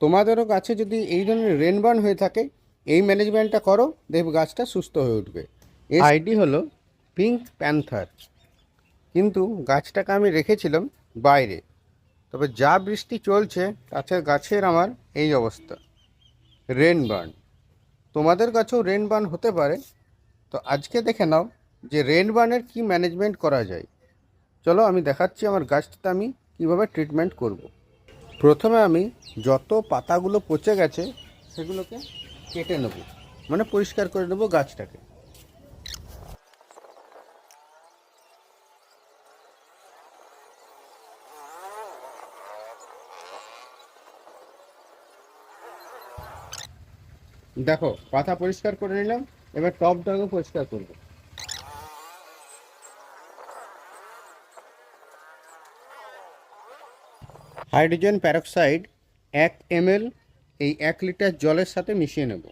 তোমাদেরও গাছে যদি এই ধরনের রেনবার্ন হয়ে থাকে এই ম্যানেজমেন্টটা করো দেখবে গাছটা সুস্থ হয়ে উঠবে। এর আইডি হলো পিঙ্ক প্যান্থার কিন্তু গাছটাকে আমি রেখেছিলাম বাইরে। তবে যা বৃষ্টি চলছে তাতে গাছের আমার এই অবস্থা রেনবার্ন তোমাদের কাছেও রেনবার্ন হতে পারে। তো আজকে দেখে নাও যে রেনবার্নের কি ম্যানেজমেন্ট করা যায়। চলো আমি দেখাচ্ছি আমার গাছটাতে আমি কীভাবে ট্রিটমেন্ট করব। প্রথমে আমি যত পাতাগুলো পচে গেছে, সেগুলোকে কেটে নেব। মানে পরিষ্কার করে নেব গাছটাকে। দেখো, পাতা পরিষ্কার করে নিলাম, এবার টবটাকে পরিষ্কার করব। হাইড্রোজেন প্যারক্সাইড এক এমএল এই এক লিটার জলের সাথে মিশিয়ে নেব।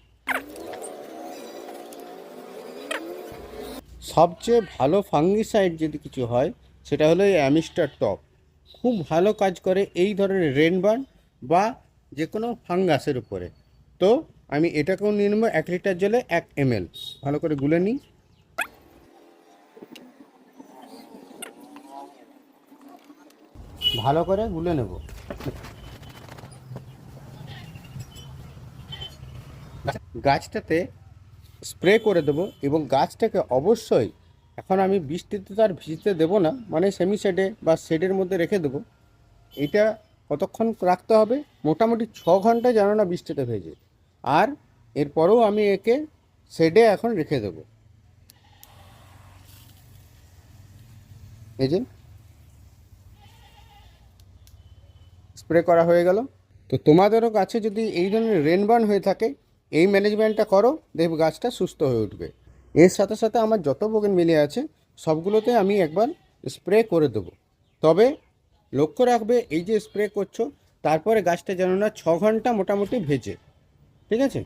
সবচেয়ে ভালো ফাঙ্গিসাইড যদি কিছু হয়, সেটা হলো এই অ্যামিস্টার টপ। খুব ভালো কাজ করে এই ধরনের রেনবার্ন বা যে কোনো ফাঙ্গাসের উপরে। তো আমি এটাকেও নিয়ে নেব এক লিটার জলে এক এমএল ভালো করে গুলে নিই। ভালো করে গুলে নেব। গাছটাতে স্প্রে করে দেবো এবং গাছটাকে অবশ্যই এখন আমি বৃষ্টিতে তো আর ভিজতে দেবো না মানে সেমি শেডে বা শেডের মধ্যে রেখে দেবো। এটা কতক্ষণ রাখতে হবে? মোটামুটি ছ ঘণ্টা যেন না বৃষ্টিতে ভেজে। আর এরপরেও আমি একে শেডে এখন রেখে দেবো। এই যে স্প্রে করা হয়ে গেল। তো তোমাদেরও গাছে যদি এই ধরনের রেনবার্ন হয়ে থাকে, এই ম্যানেজমেন্টটা করো, দেখবে গাছটা সুস্থ হয়ে উঠবে। এর সাথে সাথে আমার যত বোগেন মিলে আছে, সবগুলোতে আমি একবার স্প্রে করে দেবো। তবে লক্ষ্য রাখবে, এই যে স্প্রে করছ, তারপরে গাছটা যেন না ছ ঘণ্টা মোটামুটি ভেজে, ঠিক আছে?